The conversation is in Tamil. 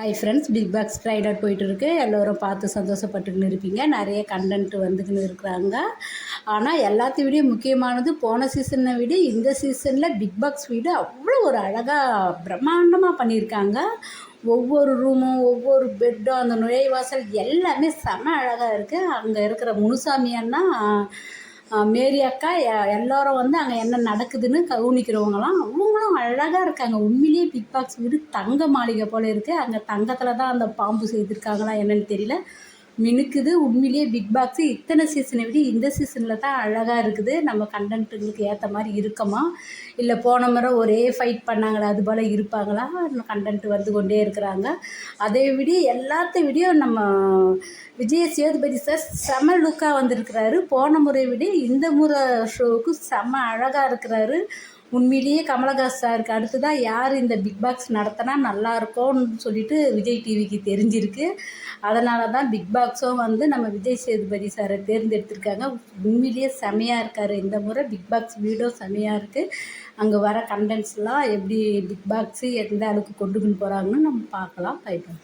Hi friends Bigg Boss trailer போயிட்டு இருக்கு எல்லோரும் பார்த்து சந்தோஷப்பட்டுக்கின்னு இருப்பீங்க. நிறைய கண்டென்ட் வந்துக்கின்னு இருக்கிறாங்க. ஆனால் எல்லாத்தையும் விட முக்கியமானது போன சீசனை விட இந்த சீசனில் பிக் பாக்ஸ் வீடு அவ்வளோ ஒரு அழகாக பிரம்மாண்டமாக பண்ணியிருக்காங்க. ஒவ்வொரு ரூமும் ஒவ்வொரு பெட்டும் அந்த நுழைவாசல் எல்லாமே செம அழகாக இருக்குது அங்கே இருக்கிற முனுசாமி அண்ணா மேரி அக்கா எல்லோரும் வந்து அங்கே என்ன நடக்குதுன்னு கவனிக்கிறவங்களாம் அவங்களும் அழகாக இருக்காங்க. உண்மையிலேயே பிக் பாக்ஸ் வீடு தங்க மாளிகை போல் இருக்குது அங்கே தங்கத்தில் தான் அந்த பாம்பு செய்திருக்காங்களா என்னன்னு தெரியல. மினுக்குது. உண்மையிலேயே பிக் பாக்ஸு இத்தனை சீசனை விட இந்த சீசனில் தான் அழகாக இருக்குது. நம்ம கண்டென்ட்டுங்களுக்கு ஏற்ற மாதிரி இருக்கமா? இல்லை போன முறை ஒரே ஃபைட் பண்ணாங்களா? அது போல் இருப்பாங்களா? கண்டென்ட் வந்து கொண்டே இருக்கிறாங்க. அதை விட எல்லாத்த விடையும் நம்ம விஜய் சேதுபதி சார் செம லுக்காக வந்திருக்கிறாரு. போன முறை விட இந்த முறை ஷோவுக்கு செம அழகாக இருக்கிறாரு. உண்மையிலேயே கமலஹாஸ் சாருக்கு தான் யார் இந்த பிக் பாக்ஸ் நடத்தினா நல்லா இருக்கும்னு சொல்லிட்டு விஜய் டிவிக்கு தெரிஞ்சிருக்கு. அதனால தான் பிக் பாக்ஸும் வந்து நம்ம விஜய் சேதுபதி சாரை தேர்ந்தெடுத்திருக்காங்க. உண்மையிலேயே செமையாக இருக்கார். இந்த முறை பிக் பாக்ஸ் வீடும் செமையாக இருக்குது அங்கே வர கண்டென்ட்ஸ்லாம் எப்படி பிக் பாக்ஸு எந்த அளவுக்கு கொண்டுக்குன்னு போகிறாங்கன்னு நம்ம பார்க்கலாம். பைப்போம்